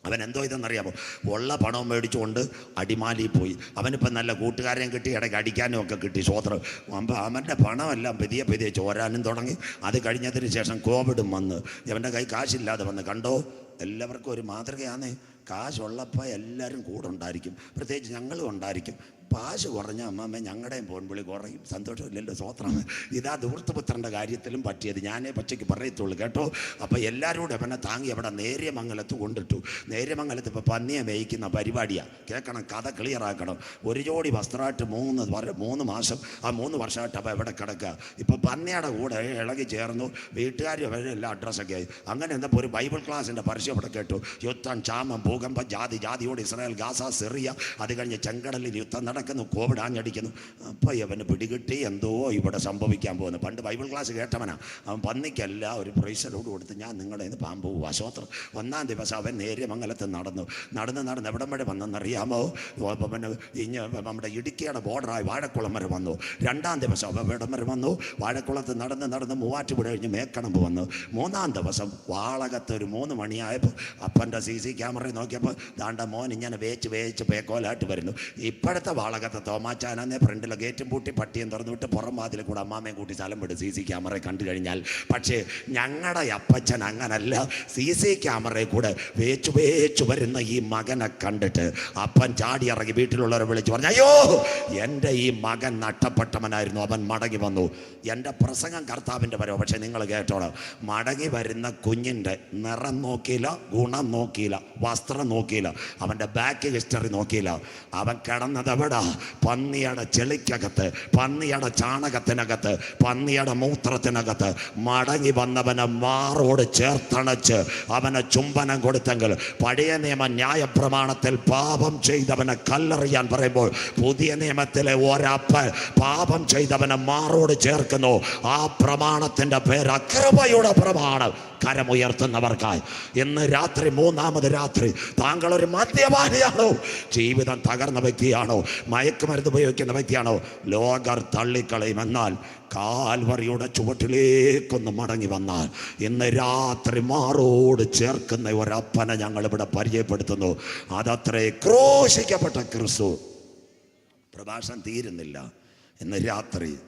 അവൻ എന്തോ ഇതെന്നറിയാമോ? ഉള്ള പണവും മേടിച്ചുകൊണ്ട് അടിമാലി പോയി. അവനിപ്പം നല്ല കൂട്ടുകാരെയും കിട്ടി ഇടയ്ക്ക് അടിക്കാനും ഒക്കെ കിട്ടി സ്വോത്രം അപ്പം അവന്റെ പണമെല്ലാം പെതിയെ പെതിയെ ചോരാനും തുടങ്ങി. അത് കഴിഞ്ഞതിന് ശേഷം കോവിഡും വന്ന്. അവന്റെ കൈ കാശില്ലാതെ വന്ന്. കണ്ടോ? എല്ലാവർക്കും ഒരു മാതൃകയാണേ കാശുള്ളപ്പോൾ എല്ലാവരും കൂടെ ഉണ്ടായിരിക്കും. പ്രത്യേകിച്ച് ഞങ്ങളും ഉണ്ടായിരിക്കും. പാശ് കുറഞ്ഞ അമ്മമ്മ ഞങ്ങളുടെയും പോൺപുളി കുറയും. സന്തോഷമില്ലല്ലോ സ്വത്രം ഇതാ ദൂർത്തപുത്രന്റെ കാര്യത്തിലും പറ്റിയത്. ഞാനേ പച്ചയ്ക്ക് പറയത്തുള്ളൂ കേട്ടോ. അപ്പോൾ എല്ലാവരും കൂടെ താങ്ങി അവിടെ നേര്യമംഗലത്ത് കൊണ്ടിട്ടു. നേര്യമംഗലത്ത് ഇപ്പോൾ പന്നിയെ മേയിക്കുന്ന പരിപാടിയാണ് കേൾക്കണം കഥ ക്ലിയറാക്കണം ഒരു ജോഡി വസ്ത്രമായിട്ട് മൂന്ന് മൂന്ന് മാസം ആ മൂന്ന് വർഷമായിട്ട് അപ്പോൾ എവിടെ കിടക്കുക ഇപ്പോൾ പന്നിയുടെ കൂടെ ഇളകി ചേർന്നു. വീട്ടുകാർ എല്ലാ അഡ്രസ്സൊക്കെ ആയി. അങ്ങനെ എന്താ ഒരു ബൈബിൾ ക്ലാസ്സിന്റെ പരസ്യം ഇവിടെ കേട്ടു. യുദ്ധം ക്ഷാമം ഭൂകമ്പം ജാതി ജാതിയോട് ഇസ്രായേൽ ഗാസ സിറിയ അത് കഴിഞ്ഞ് ചെങ്കടലിൽ യുദ്ധം നടക്കുന്നു കോവിഡ് ആഞ്ഞടിക്കുന്നു അപ്പോൾ അവന് പിടികിട്ടി എന്തോ ഇവിടെ സംഭവിക്കാൻ പോകുന്നു. പണ്ട് ബൈബിൾ ക്ലാസ് കേട്ടവനാ. അവൻ പന്നിക്കല്ല ഒരു പ്രൈസലോട് കൊടുത്ത് ഞാൻ നിങ്ങളെ നിന്ന് പാമ്പ് അശോത്രം ഒന്നാം ദിവസം അവൻ നേരെ മംഗലത്ത് നടന്നു. നടന്ന് നടന്ന് എവിടം വരെ വന്നെന്നറിയാമോ? പിന്നെ ഇഞ്ഞ നമ്മുടെ ഇടുക്കിയുടെ ബോർഡറായി വാഴക്കുളം വരെ വന്നു. രണ്ടാം ദിവസം അവൻ ഇവിടം വരെ വന്നു? വാഴക്കുളത്ത് നടന്ന് നടന്ന് മൂവാറ്റുപുഴ കഴിഞ്ഞ് മേക്കണമ്പ് വന്നു. മൂന്നാം ദിവസം വാളകത്ത് ഒരു മൂന്ന് മണിയായപ്പോൾ അപ്പന്റെ സി സി ക്യാമറയിൽ നോക്കിയപ്പോൾ ദാണ്ട മോൻ ഇങ്ങനെ വേച്ച് വേച്ച് പേക്കോലായിട്ട് വരുന്നു. ഇപ്പോഴത്തെ വാളകത്തെ തോമാച്ചാനെ ഫ്രണ്ടിലെ ഗേറ്റും പൂട്ടി പട്ടിയും തുറന്നു വിട്ട് പുറം വാതിൽ കൂടെ അമ്മാമയും കൂട്ടി സ്ഥലം വിട്ട് സി സി ക്യാമറ കണ്ടു കഴിഞ്ഞാൽ പക്ഷേ ഞങ്ങളുടെ അപ്പച്ചൻ അങ്ങനല്ല. സി സി ക്യാമറയിൽ കൂടെ വേച്ചു വേച്ചു വരുന്ന ഈ മകനെ കണ്ടിട്ട് അപ്പൻ ചാടി ഇറങ്ങി വീട്ടിലുള്ളവരെ വിളിച്ചു പറഞ്ഞു അയ്യോ എന്റെ ഈ മകൻ നഷ്ടപ്പെട്ടവനായിരുന്നു. അവൻ മടങ്ങി വന്നു. എന്റെ പ്രസംഗം കർത്താവിന്റെ വരവ്. പക്ഷേ നിങ്ങൾ കേട്ടോളാം മടങ്ങി വരുന്ന കുഞ്ഞിന്റെ നിറം നോക്കിയില്ല ഗുണം നോക്കിയില്ല വസ്ത്രം നോക്കിയില്ല അവന്റെ ബാക്ക് ഹിസ്റ്ററി നോക്കിയില്ല. അവൻ കിടന്നത് എവിടാ? പന്നിയുടെ ചെളിക്കകത്ത് പന്നിയുടെ ചാണകത്തിനകത്ത് പന്നിയുടെ മൂത്രത്തിനകത്ത് മടങ്ങി വന്നവനെ മാറോട് ചേർത്തണച്ച് അവനെ ചുംബനം കൊടുത്തെങ്കിൽ പഴയ നിയമ ന്യായപ്രമാണത്തിൽ പാപം ചെയ്തവനെ കല്ലെറിയാൻ പറയുമ്പോൾ പുതിയ നിയമത്തിലെ ഒരപ്പ പാപം ചെയ്തവനെ മാറോട് ചേർക്കുന്നു. ആ പ്രമാണത്തിന്റെ പേര് അക്രമയുടെ പ്രമാണം. കരമുയർത്തുന്നവർക്കായി ഇന്ന് രാത്രി മൂന്നാമത് രാത്രി താങ്കൾ ഒരു മദ്യപാനിയാണോ? ജീവിതം തകർന്ന വ്യക്തിയാണോ? മയക്കുമരുന്ന് ഉപയോഗിക്കുന്ന വ്യക്തിയാണോ? ലോകർ തള്ളിക്കളയുമെന്നാൽ കാൽവറിയുടെ ചുവട്ടിലേക്കൊന്ന് മടങ്ങി വന്നാൽ ഇന്ന് രാത്രി മാറോട് ചേർക്കുന്ന ഒരപ്പനെ ഞങ്ങൾ ഇവിടെ പരിചയപ്പെടുത്തുന്നു. അതത്രേ ക്രോശിക്കപ്പെട്ട ക്രിസ്തു. പ്രഭാഷണം തീരുന്നില്ല. ഇന്ന് രാത്രി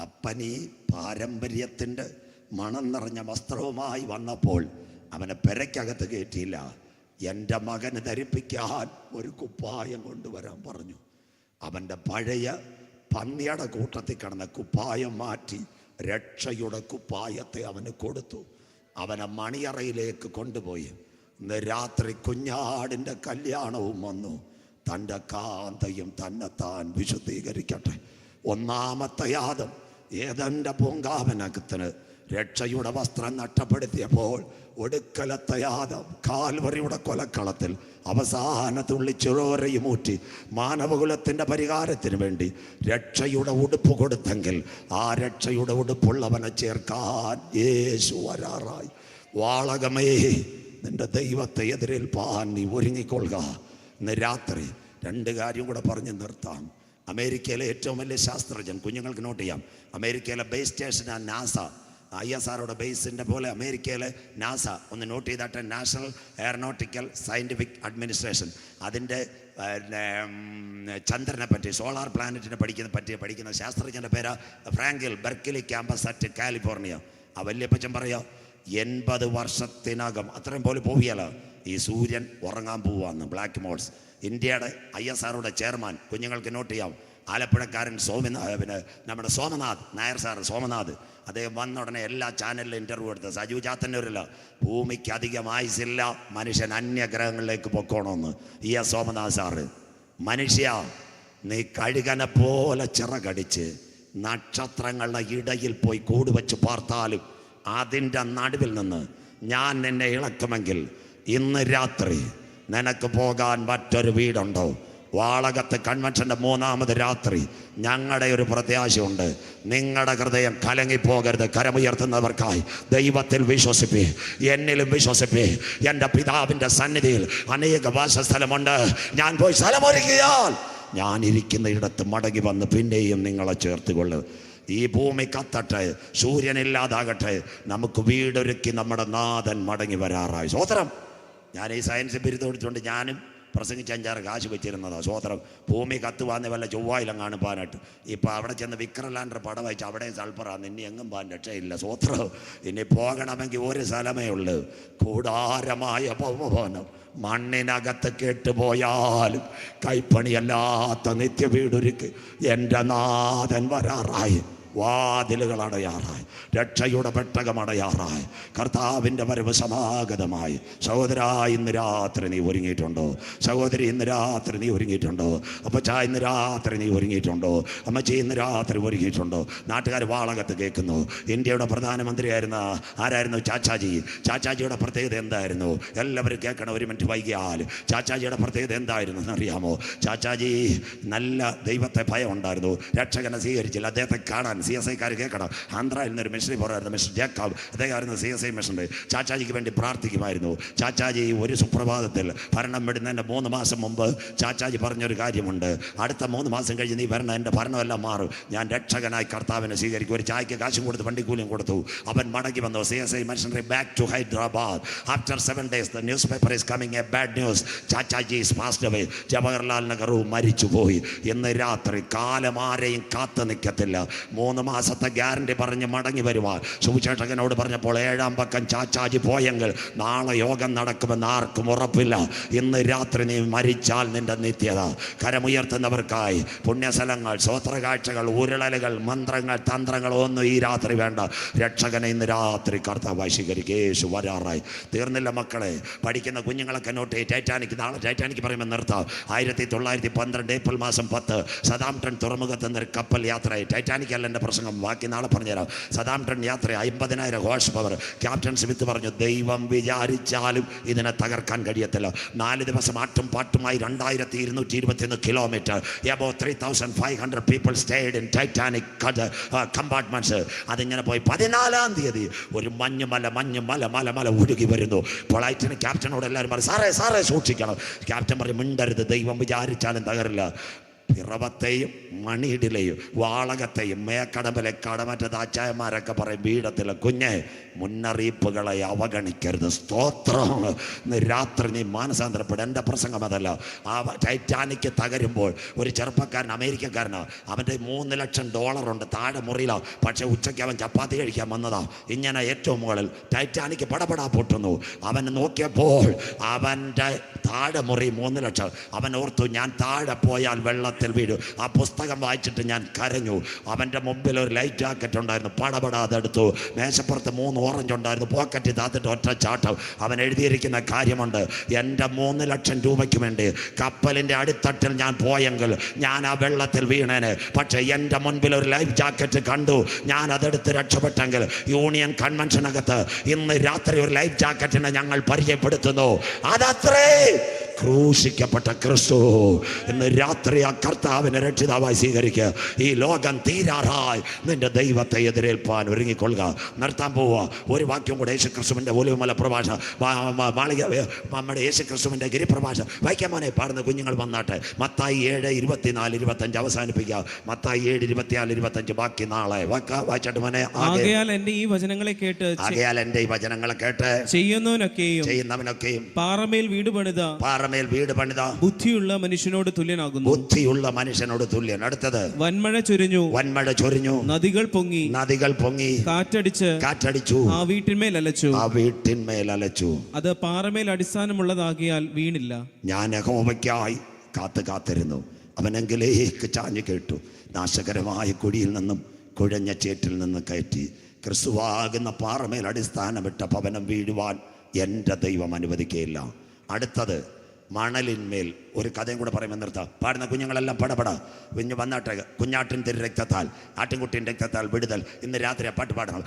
അപ്പനീ പാരമ്പര്യത്തിന്റെ മണം നിറഞ്ഞ വസ്ത്രവുമായി വന്നപ്പോൾ അവനെ പെരയ്ക്കകത്ത് കയറ്റിയില്ല. എന്റെ മകന് ധരിപ്പിക്കാൻ ഒരു കുപ്പായം കൊണ്ടുവരാൻ പറഞ്ഞു. അവന്റെ പഴയ പന്നിയുടെ കൂട്ടത്തിൽ കിടന്ന കുപ്പായം മാറ്റി രക്ഷയുടെ കുപ്പായത്തെ അവന് കൊടുത്തു. അവനെ മണിയറയിലേക്ക് കൊണ്ടുപോയി. ഇന്ന് രാത്രി കുഞ്ഞാടിന്റെ കല്യാണവും വന്നു. തന്റെ കാന്തയും തന്നെത്താൻ വിശുദ്ധീകരിക്കട്ടെ. ഒന്നാമത്തെ യാദം ഏതെന്റെ പൂങ്കാവനകത്തിന് രക്ഷയുടെ വസ്ത്രം നഷ്ടപ്പെടുത്തിയപ്പോൾ ഒടുക്കലത്തെ യാദം കാൽവറിയുടെ കൊലക്കളത്തിൽ അവസാന തുള്ളി ചോരയും ഊറ്റി മാനവകുലത്തിന്റെ പരിഹാരത്തിന് വേണ്ടി രക്ഷയുടെ ഉടുപ്പ് കൊടുത്തെങ്കിൽ ആ രക്ഷയുടെ ഉടുപ്പുള്ളവനെ ചേർക്കാൻ യേശു വരാറായി. വാളകമേ നിന്റെ ദൈവത്തെ എതിരേൽപ്പാൻ നീ ഒരുങ്ങിക്കൊള്ളുക. ഇന്ന് രാത്രി രണ്ട് കാര്യം കൂടെ പറഞ്ഞ് നിർത്താം. അമേരിക്കയിലെ ഏറ്റവും വലിയ ശാസ്ത്രജ്ഞൻ കുഞ്ഞുങ്ങൾക്ക് നോട്ട് ചെയ്യാം. അമേരിക്കയിലെ ബേസ് സ്റ്റേഷനാണ് നാസ. ഐ എസ് ആറുടെ ബേസിന്റെ പോലെ അമേരിക്കയിലെ നാസ ഒന്ന് note ചെയ്താട്ടെ. National aeronautical scientific administration. അതിന്റെ ചന്ദ്രനെ പറ്റി സോളാർ പ്ലാനറ്റിനെ പഠിക്കുന്ന പറ്റി പഠിക്കുന്ന ശാസ്ത്രജ്ഞന്റെ പേര് ഫ്രാങ്കിൽ ബെർക്കിലി ക്യാമ്പസ് അറ്റ് കാലിഫോർണിയ. ആ വല്യപ്പച്ചൻ പറയാം എൺപത് വർഷത്തിനകം അത്രയും പോലെ പോവിയല്ല. ഈ സൂര്യൻ ഉറങ്ങാൻ പോവാന്ന് ബ്ലാക്ക് മോൾസ്. ഇന്ത്യയുടെ ഐ എസ് ആറുടെ ചെയർമാൻ കുഞ്ഞുങ്ങൾക്ക് നോട്ട് ചെയ്യാം. ആലപ്പുഴക്കാരൻ സോമന പിന്നെ നമ്മുടെ സോമനാഥ് നായർ സാർ സോമനാഥ്. അദ്ദേഹം വന്ന ഉടനെ എല്ലാ ചാനലിലും ഇന്റർവ്യൂ എടുത്ത് സജു ചാത്തന്നൂരില്ല. ഭൂമിക്ക് അധികം ആയുസില്ല മനുഷ്യൻ അന്യഗ്രഹങ്ങളിലേക്ക് പൊക്കോണമെന്ന് ഈ എസ് സോമനാഥ് സാറ് മനുഷ്യ നീ കഴുകനെ പോലെ ചിറകടിച്ച് നക്ഷത്രങ്ങളുടെ ഇടയിൽ പോയി കൂട് വെച്ച് പാർത്താലും അതിന്റെ നടുവിൽ നിന്ന് ഞാൻ നിന്നെ ഇളക്കുമെങ്കിൽ ഇന്ന് രാത്രി നിനക്ക് പോകാൻ മറ്റൊരു വീടുണ്ടോ? വാളകത്ത് കൺവെൻഷന്റെ മൂന്നാമത് രാത്രി ഞങ്ങളുടെ ഒരു പ്രത്യാശയുണ്ട്. നിങ്ങളുടെ ഹൃദയം കലങ്ങിപ്പോകരുത് കരമുയർത്തുന്നവർക്കായി. ദൈവത്തിൽ വിശ്വസിപ്പേ എന്നിലും വിശ്വസിപ്പേ. എന്റെ പിതാവിന്റെ സന്നിധിയിൽ അനേക വാസസ്ഥലമുണ്ട്. ഞാൻ പോയി സ്ഥലമൊരുക്കിയാൽ ഞാൻ ഇരിക്കുന്ന ഇടത്ത് മടങ്ങി വന്ന് പിന്നെയും നിങ്ങളെ ചേർത്ത് കൊള്ളു ഈ ഭൂമി കത്തട്ടെ സൂര്യനില്ലാതാകട്ടെ. നമുക്ക് വീടൊരുക്കി നമ്മുടെ നാഥൻ മടങ്ങി വരാറായി. സോത്രം ഞാൻ ഈ സയൻസ് ബിരുദം എടുത്തുകൊണ്ട് ഞാനും പ്രസംഗിച്ച് അഞ്ചാറ് കാശ് വെച്ചിരുന്നതാണ് സ്വോത്രം ഭൂമി കത്തുവാന്ന് വല്ല ചൊവ്വായിലും പാനായിട്ട് ഇപ്പം അവിടെ ചെന്ന് വിക്രലാൻഡർ പടം വായിച്ച് അവിടെയും സൽപ്പറാന്ന് ഇനി എങ്ങും പാൻ രക്ഷയില്ല. സ്വോത്രം ഇനി പോകണമെങ്കിൽ ഒരു സ്ഥലമേ ഉള്ളൂ. കൂടാരമായ ഭവനം മണ്ണിനകത്ത് കേട്ടുപോയാലും കൈപ്പണിയല്ലാത്ത നിത്യവീടൊരുക്ക് എന്റെ നാഥൻ വരാറായി. വാതിലുകൾ അടയാറായി രക്ഷയുടെ പെട്ടകം അടയാറായി കർത്താവിന്റെ വരവ് സമാഗതമായി. സഹോദര ഇന്ന് രാത്രി നീ ഒരുങ്ങിയിട്ടുണ്ടോ? സഹോദരി ഇന്ന് രാത്രി നീ ഒരുങ്ങിയിട്ടുണ്ടോ? അപ്പച്ചാ ഇന്ന് രാത്രി നീ ഒരുങ്ങിയിട്ടുണ്ടോ? അമ്മച്ചി ഇന്ന് രാത്രി ഒരുങ്ങിയിട്ടുണ്ടോ? നാട്ടുകാർ വാളകത്ത് കേൾക്കുന്നു. ഇന്ത്യയുടെ പ്രധാനമന്ത്രിയായിരുന്ന ആരായിരുന്നു? ചാച്ചാജി. ചാച്ചാജിയുടെ പ്രത്യേകത എന്തായിരുന്നു? എല്ലാവരും കേൾക്കണം ഒരു മിനിറ്റ് വൈകിയാൽ. ചാച്ചാജിയുടെ പ്രത്യേകത എന്തായിരുന്നു എന്നറിയാമോ? ചാച്ചാജി നല്ല ദൈവത്തെ ഭയം ഉണ്ടായിരുന്നു രക്ഷകനെ സ്വീകരിച്ചില്ല. അദ്ദേഹത്തെ കാണാൻ സി എസ് ഐക്കാർ കേൾക്കണം ആന്ധ്രയിൽ നിന്നൊരു മിഷണറി പോരായിരുന്നു മിസ്റ്റർ ജേക്കാബ്. അദ്ദേഹമായിരുന്നു സി എസ് ഐ മിഷണറി ചാച്ചാജിക്ക് വേണ്ടി പ്രാർത്ഥിക്കുമായിരുന്നു. ചാച്ചാജി ഒരു സുപ്രഭാതത്തിൽ ഭരണം വിടുന്നതിന്റെ മൂന്ന് മാസം മുമ്പ് ചാച്ചാജി പറഞ്ഞൊരു കാര്യമുണ്ട്. അടുത്ത മൂന്ന് മാസം കഴിഞ്ഞ് നീ വരണം എന്റെ ഭരണമെല്ലാം മാറും. ഞാൻ രക്ഷകനായി കർത്താവിനെ സ്വീകരിക്കും. ഒരു ചായക്ക് കാശും കൊടുത്ത് വണ്ടിക്കൂലിയും കൊടുത്തു. അവൻ മടങ്ങി വന്നു. C S I missionary back to Hyderabad. After seven days the newspaper is coming a bad news Chachaji is passed away Jawaharlal Nehru മരിച്ചുപോയി. ഇന്ന് രാത്രി കാലം ആരെയും കാത്തു നിൽക്കത്തില്ല. മാസത്തെ ഗ്യാരണ്ടി പറഞ്ഞ് മടങ്ങി വരുവാൻ. സുവിശേഷകനോട് പറഞ്ഞപ്പോൾ ഏഴാം പക്കം ചാച്ചാജി പോയെങ്കിൽ നാളെ യോഗം നടക്കുമെന്ന് ആർക്കും ഉറപ്പില്ല. ഇന്ന് രാത്രി നീ മരിച്ചാൽ നിന്റെ നിത്യത. കരമുയർത്തുന്നവർക്കായി പുണ്യസ്ഥലങ്ങൾ സ്വോത്രകാഴ്ചകൾ ഉരുളലുകൾ മന്ത്രങ്ങൾ തന്ത്രങ്ങൾ ഒന്നും ഈ രാത്രി വേണ്ട. രക്ഷകനെ ഇന്ന് രാത്രി കർത്താവായി സ്വീകരിക്കുക യേശു വരാറായി. തീർന്നില്ല മക്കളെ പഠിക്കുന്ന കുഞ്ഞുങ്ങളൊക്കെ നോട്ട് ടൈറ്റാനിക്ക് ടൈറ്റാനിക് നാളെ ടൈറ്റാനിക് പറയുമ്പോൾ നിർത്താം. ആയിരത്തി തൊള്ളായിരത്തി പന്ത്രണ്ട് ഏപ്രിൽ മാസം പത്ത് സദാംടൺ തുറമുഖത്ത് നിന്നൊരു കപ്പൽ യാത്രയായി. ടൈറ്റാനിക് അല്ല എന്റെ പ്രസംഗം ബാക്കി നാളെ പറഞ്ഞുതരാം. സദാംടൺ യാത്ര അമ്പതിനായിരം ഹോഴ്സ് പവർ ക്യാപ്റ്റൻ സ്മിത്ത് പറഞ്ഞു ദൈവം വിചാരിച്ചാലും ഇതിനെ തകർക്കാൻ കഴിയത്തില്ല. നാല് ദിവസം ആട്ടും പാട്ടുമായി രണ്ടായിരത്തി ഇരുന്നൂറ്റി ഇരുപത്തിയൊന്ന് kilometre above three thousand five hundred people stayed in Titanic compartments അതിങ്ങനെ പോയി. പതിനാലാം തീയതി ഒരു മഞ്ഞ് മഞ്ഞുമല മഞ്ഞുമല മല മല ഒഴുകി വരുന്നു. പൊളൈറ്റിന് ക്യാപ്റ്റനോട് എല്ലാവരും പറയും സാറേ സാറേ സൂക്ഷിക്കണം. ക്യാപ്റ്റൻ പറഞ്ഞു മിണ്ടരുത്. ദൈവം വിചാരിച്ചാലും തകരില്ല. പിറവത്തെയും മണിയിടിലെയും വാളകത്തെയും മേക്കടമ്പിലെ കടമറ്റ താച്ചായന്മാരൊക്കെ പറയും പീഠത്തിലെ കുഞ്ഞെ മുന്നറിയിപ്പുകളെ അവഗണിക്കരുത്. സ്തോത്രം. രാത്രി നീ മാനസാന്തരപ്പെടും. എന്റെ പ്രസംഗം അതല്ല. ആ ടൈറ്റാനിക്ക് തകരുമ്പോൾ ഒരു ചെറുപ്പക്കാരൻ അമേരിക്കക്കാരനാണ് അവന്റെ മൂന്ന് ലക്ഷം ഡോളറുണ്ട് താഴെ മുറിയിലാണ് പക്ഷേ ഉച്ചയ്ക്ക് അവൻ ചപ്പാത്തി കഴിക്കാൻ വന്നതാ. ഇങ്ങനെ ഏറ്റവും മുകളിൽ ടൈറ്റാനിക്ക് പടപടാ പൊട്ടുന്നു. അവൻ നോക്കിയപ്പോൾ അവന്റെ താഴെ മുറി മൂന്ന് ലക്ഷം. അവൻ ഓർത്തു ഞാൻ താഴെ പോയാൽ വെള്ളത്തിൽ വീഴും ആ പുസ്തകം വായിച്ചിട്ട് ഞാൻ കരഞ്ഞു. അവന്റെ മുമ്പിൽ ഒരു ലൈറ്റ് ജാക്കറ്റ് ഉണ്ടായിരുന്നു. പടപടാതെ എടുത്തു. മേശപ്പുറത്ത് മൂന്ന് ഓറഞ്ച് ഉണ്ടായിരുന്നു. പോക്കറ്റ് താത്തിട്ട് ഒറ്റ ചാട്ടം. അവൻ എഴുതിയിരിക്കുന്ന കാര്യമുണ്ട്. എന്റെ മൂന്ന് ലക്ഷം രൂപയ്ക്ക് വേണ്ടി കപ്പലിന്റെ അടിത്തട്ടിൽ ഞാൻ പോയെങ്കിൽ ഞാൻ ആ വെള്ളത്തിൽ വീണേന്. പക്ഷേ എന്റെ മുൻപിൽ ഒരു ലൈഫ് ജാക്കറ്റ് കണ്ടു. ഞാൻ അതെടുത്ത് രക്ഷപ്പെട്ടെങ്കിൽ യൂണിയൻ കൺവെൻഷനകത്ത് ഇന്ന് രാത്രി ഒരു ലൈഫ് ജാക്കറ്റിനെ ഞങ്ങൾ പരിചയപ്പെടുത്തുന്നു. അതത്രേ. ക്രൂശിക്കപ്പെട്ട ക്രിസ്തു. ഇന്ന് രാത്രി ആ കർത്താവിനെ രക്ഷിതാവായി സ്വീകരിക്കുക. ഈ ലോകം തീരാറായി. നിന്റെ ദൈവത്തെ എതിരേൽപ്പാൻ ഒരുങ്ങിക്കൊള്ളുക. നിർത്താൻ പോവുക. ഒരു വാക്യം കൂടെ യേശു ക്രിസ്തുവിന്റെ ഒലിവുമല പ്രഭാഷ മാളിക നമ്മുടെ യേശു ക്രിസ്തുവിന്റെ ഗിരിപ്രഭാഷ വായിക്കാൻ മോനെ പാടുന്ന കുഞ്ഞുങ്ങൾ വന്നാട്ടെ. മത്തായി ഏഴ് ഇരുപത്തിനാല് ഇരുപത്തഞ്ച് അവസാനിപ്പിക്കുക. മത്തായി ഏഴ് ഇരുപത്തിനാല് ഇരുപത്തഞ്ച് ബാക്കി നാളെ. വായിച്ചിട്ട് മോനെ ആകയാൽ ഈ വചനങ്ങളെ കേട്ട് ആകയാൽ എന്റെ ഈ വചനങ്ങളെ കേട്ട് ചെയ്യുന്നവനൊക്കെയും ചെയ്യുന്നവനൊക്കെയും പാറമേൽ വീട് പണിത പാറമേൽ വീട് പണിത. ബുദ്ധിയുള്ള മനുഷ്യനോട് തുല്യനാകുന്നു. ബുദ്ധിയുള്ള മനുഷ്യനോട് തുല്യൻ. അടുത്തത്. വൻമഴ ചൊരിഞ്ഞു. വൻമഴ ചൊരിഞ്ഞു. നദികൾ പൊങ്ങി. നദികൾ പൊങ്ങി. കാറ്റടിച്ച്. കാറ്റടിച്ചു. ആ വീട്ടിന്മേൽ അലച്ചു. ആ വീട്ടിന്മേൽ അലച്ചു. അത് പാറമേൽ അടിസ്ഥാനമുള്ളതാകിയാൽ വീണില്ല. ഞാൻ അഹോമയ്ക്കായി കാത്തു കാത്തിരുന്നു. അവനെങ്കിലേക്ക് ചാഞ്ഞു കേട്ടു. നാശകരമായ കുഴിയിൽ നിന്നും കുഴഞ്ഞ ചേറ്റിൽ നിന്ന് കയറ്റി. ക്രിസ്തുവാകുന്ന പാറമേൽ അടിസ്ഥാനമിട്ട ഭവനം വീഴുവാൻ എന്റെ ദൈവം അനുവദിക്കുകയില്ല. അടുത്തത്. മണലിന്മേൽ ഒരു കഥയും കൂടെ പറയുമ്പോൾ നിർത്താം. പാടുന്ന കുഞ്ഞുങ്ങളെല്ലാം പടപട കുഞ്ഞു വന്നാട്ടെ കുഞ്ഞാട്ടിൻ തിരി രക്തത്താൽ ആട്ടിൻകുട്ടിൻ രക്തത്താൽ വിടുതൽ. ഇന്ന് രാത്രി ആ പാട്ട് പാടണം.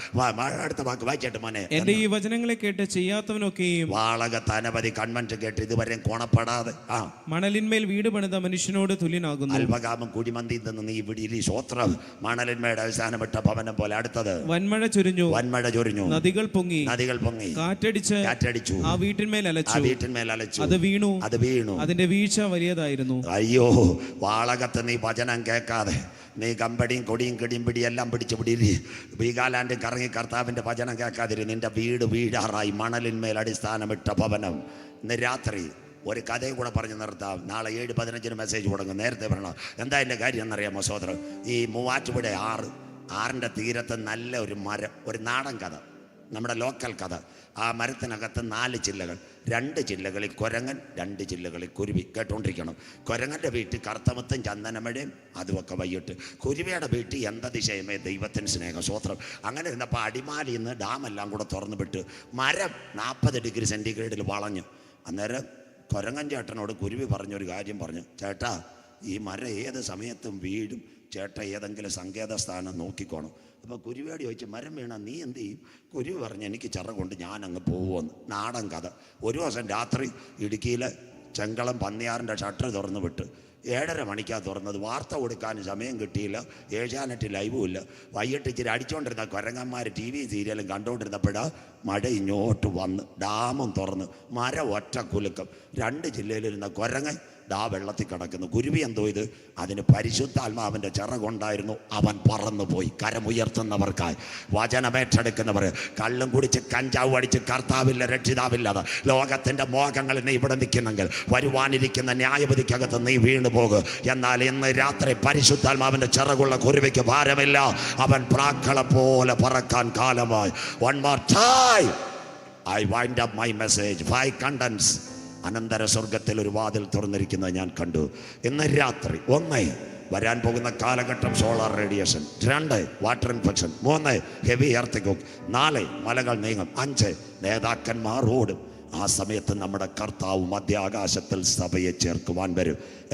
അടുത്ത വാക്ക് വായിച്ചിട്ട് മോനെ. എന്റെ ഈ വചനങ്ങളെ കേട്ട് ചെയ്യാത്തവനൊക്കെയും വാളകത്ത് അനവധി കൺവെൻഷൻ കേട്ട് ഇതുവരെയും കോണപ്പെടാതെ. ആ. മണലിന്മേൽ വീട് പണിത മനുഷ്യനോട് തുല്യനാകുന്നു. അൽപകാമം കുടിമന്തി നിന്ന് നീ വിടി ഇരി സ്വത്രം. മണലിന്മയുടെ അവസാനപ്പെട്ട ഭവനം പോലെ അടുത്തത്. വൻമഴ ചൊരിഞ്ഞു. വൻമഴ ചൊരിഞ്ഞു. നദികൾ പൊങ്ങി. നദികൾ പൊങ്ങി. കാറ്റടിച്ച് കാറ്റടിച്ചു. ആ വീട്ടിന്മേൽ ആ അലച്ചു വീട്ടിന്മേൽ അലച്ചു. അത് വീണു. അത് വീണു. അതിന്റെ വീഴ്ച വലിയതായിരുന്നു. അയ്യോ വാളകത്ത് നീ വചനം കേൾക്കാതെ നീ കമ്പടിയും കൊടിയും കിടിയും പിടിയും എല്ലാം പിടിച്ചു പിടിയിരി വീഗാലാൻഡ് കറങ്ങി കർത്താവിന്റെ വചനം കേൾക്കാതിരി നിന്റെ വീട് വീടാറായി മണലിന്മേൽ അടിസ്ഥാനമിട്ട ഭവനം. ഇന്ന് രാത്രി ഒരു കഥയും കൂടെ പറഞ്ഞ് നിർത്താം. നാളെ ഏഴ് പതിനഞ്ചിന് മെസ്സേജ് കൊടുക്കും നേരത്തെ പറയണം എന്താ എന്റെ കാര്യം എന്നറിയാമോ സഹോദരൻ? ഈ മൂവാറ്റുപുഴ ആറ് ആറിന്റെ തീരത്ത് നല്ല ഒരു മരം ഒരു നാടൻ കഥ. നമ്മുടെ ലോക്കൽ കഥ. ആ മരത്തിനകത്ത് നാല് ചില്ലകൾ. രണ്ട് ചില്ലകളിൽ കുരങ്ങൻ രണ്ട് ചില്ലകളിൽ കുരുവി. കേട്ടോണ്ടിരിക്കണം. കുരങ്ങന്റെ വീട്ടിൽ കറുത്തമത്തും ചന്ദനമഴയും അതുമൊക്കെ വൈകിട്ട്. കുരുവിയുടെ വീട്ടിൽ എന്ത ദിശയമേ ദൈവത്തിന് സ്നേഹം സ്വത്രം. അങ്ങനെ ഇരുന്നപ്പോൾ അടിമാലി നിന്ന് ഡാമെല്ലാം കൂടെ തുറന്നു വിട്ട് മരം നാൽപ്പത് ഡിഗ്രി സെന്റിഗ്രേഡിൽ വളഞ്ഞു. അന്നേരം കുരങ്ങൻ ചേട്ടനോട് കുരുവി പറഞ്ഞൊരു കാര്യം പറഞ്ഞു. ചേട്ടാ ഈ മരം ഏത് സമയത്തും വീഴും? ചേട്ട ഏതെങ്കിലും സങ്കേത സ്ഥാനം നോക്കിക്കോണം. അപ്പോൾ കുരുവേടി ചോദിച്ചു മരം വീണ നീ എന്ത് ചെയ്യും? കുരു പറഞ്ഞ് എനിക്ക് ചിറകൊണ്ട് ഞാൻ അങ്ങ് പോകുമെന്ന് നാടൻ കഥ. ഒരു ദിവസം രാത്രി ഇടുക്കിയിലെ ചെങ്കളം പന്നിയാറിന്റെ ഷട്ടർ തുറന്നു വിട്ട് ഏഴര മണിക്കാണ് തുറന്നത്. വാർത്ത കൊടുക്കാൻ സമയം കിട്ടിയില്ല. ഏഷ്യാനെറ്റ് ലൈവും ഇല്ല. വൈകിട്ട് ഇച്ചിരി അടിച്ചുകൊണ്ടിരുന്ന കുരങ്ങന്മാർ ടി വി സീരിയലും കണ്ടുകൊണ്ടിരുന്നപ്പോഴാ മഴ ഇങ്ങോട്ട് വന്ന് ഡാമും തുറന്ന് മര ഒറ്റ കുലുക്കം രണ്ട് ജില്ലയിലിരുന്ന കുരങ്ങൻ ദാ വെള്ളത്തിൽ കിടക്കുന്നു. കുരുവി എന്തോ ഇത്? അതിന് പരിശുദ്ധാത്മാവിന്റെ ചിറകുണ്ടായിരുന്നു. അവൻ പറന്നുപോയി. കരമുയർത്തുന്നവർക്കായി വചനമേറ്റെടുക്കുന്നവർ കള്ളും കുടിച്ച് കഞ്ചാവ് അടിച്ച് കർത്താവില്ല രക്ഷിതാവില്ലാതെ ലോകത്തിന്റെ മോഹങ്ങൾ നീ ഇവിടെ നിൽക്കുന്നെങ്കിൽ വരുവാനിരിക്കുന്ന ന്യായപതിക്കകത്ത് നീ വീണു പോകും. എന്നാൽ ഇന്ന് രാത്രി പരിശുദ്ധാത്മാവിന്റെ ചിറകുള്ള കുരുവിക്ക് ഭാരമില്ല. അവൻ പ്രാക്കളെ പോലെ പറക്കാൻ കാലമായി. One more time I wind up my message five contents അനന്തര സ്വർഗത്തിൽ ഒരു വാതിൽ തുറന്നിരിക്കുന്നത് ഞാൻ കണ്ടു. ഇന്ന് രാത്രി ഒന്ന് വരാൻ പോകുന്ന കാലഘട്ടം സോളാർ റേഡിയേഷൻ രണ്ട് വാട്ടർ ഇൻഫെക്ഷൻ മൂന്ന് ഹെവി എർത്ത് കുക്ക് നാല് മലകൾ നീങ്ങും. അഞ്ച് നേതാക്കന്മാർ ഓടും ആ സമയത്ത് നമ്മുടെ കർത്താവ് മധ്യാകാശത്തിൽ സഭയെ ചേർക്കുവാൻ വരും.